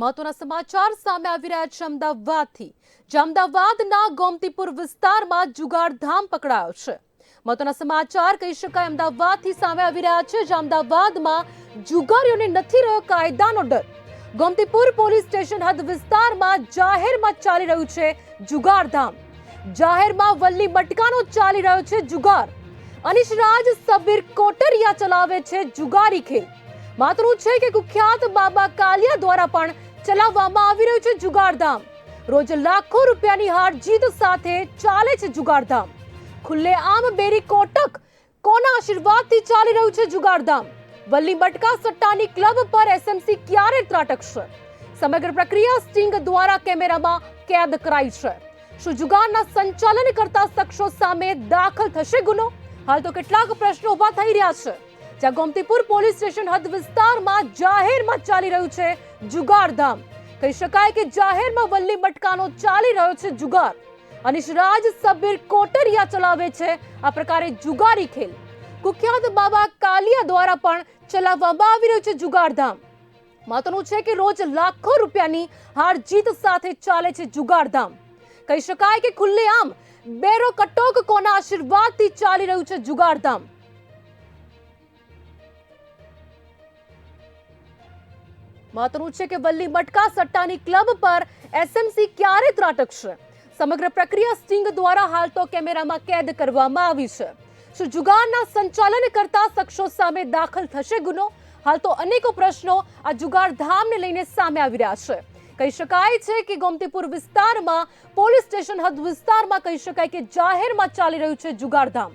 મહત્વના સમાચાર સામે આવી રહ્યા છે અમદાવાદથી. જે અમદાવાદના ગોમતીપુર વિસ્તારમાં જુગારધામ પકડાયો છે. મહત્વના સમાચાર કહી શકાય, અમદાવાદથી સામે આવી રહ્યા છે જે અમદાવાદમાં જુગારીઓને નથી રહ્યો કાયદાનો ડર. ગોમતીપુર પોલીસ સ્ટેશન હદ વિસ્તારમાં જાહેરમાં ચાલી રહ્યું છે જુગારધામ. જાહેરમાં વલ્લી મટકાનો ચાલી રહ્યો છે જુગાર. અનિશ રાજ સબીર કોટરિયા ચલાવે છે જુગારી ખેલ. માતરું છે કે કુખ્યાત બાબા કાલિયા દ્વારા પણ ચલાવવામાં આવી રહ્યું છે જુગારધામ. રોજ લાખો રૂપિયાની હાર જીત સાથે ચાલે છે જુગારધામ. ખુલ્લે આમ બેરી કોટક કોના આશીર્વાદથી ચાલી રહ્યું છે જુગારધામ? વલ્લી મટકા સટ્ટાની ક્લબ પર એસએમસી ક્યારે ત્રાટકશે? સમગ્ર પ્રક્રિયા સ્ટિંગ દ્વારા કેમેરામાં કેદ કરાઈ છે. શું જુગારના સંચાલન કરતા શખ્સો સામે દાખલ થશે ગુનો? હાલ તો કેટલાક પ્રશ્નો ઊભા થઈ રહ્યા છે. જ્યાં ગોમતીપુર પોલીસ સ્ટેશન હદ વિસ્તારમાં જાહેરમાં ચાલી રહ્યું છે જુગારધામ. કહી શકાય કે જાહેરમાં વલ્લી મટકાનો ચાલી રહ્યો છે જુગાર. અનિશ રાજ સબીર કોટરિયા ચલાવે છે આ પ્રકારે જુગારી ખેલ. કુખ્યાત બાબા કાલિયા દ્વારા પણ ચલાવવામાં આવી રહ્યું છે જુગારધામ. મહત્વનું છે કે રોજ લાખો રૂપિયાની હાર જીત સાથે ચાલે છે જુગારધામ. કહી શકાય કે ખુલ્લેઆમ, બેરો કટોક કોના આશીર્વાદથી ચાલી રહ્યું છે જુગારધામ. મહત્વનું છે કે વલ્લી મટકા સટ્ટાની ક્લબ પર એસએમસી ક્યારે ત્રાટકશે? સમગ્ર પ્રક્રિયા સ્ટિંગ દ્વારા હાલ તો કેમેરામાં કેદ કરવામાં આવી છે. શું જુગારના સંચાલન કરતા શખ્સો સામે દાખલ થશે ગુનો? હાલ તો અનેકો પ્રશ્નો આ જુગાર ધામને લઈને સામે આવી રહ્યા છે. કહી શકાય છે કે ગોમતીપુર વિસ્તારમાં પોલીસ સ્ટેશન હદ વિસ્તારમાં કહી શકાય કે જાહેરમાં ચાલી રહ્યું છે જુગારધામ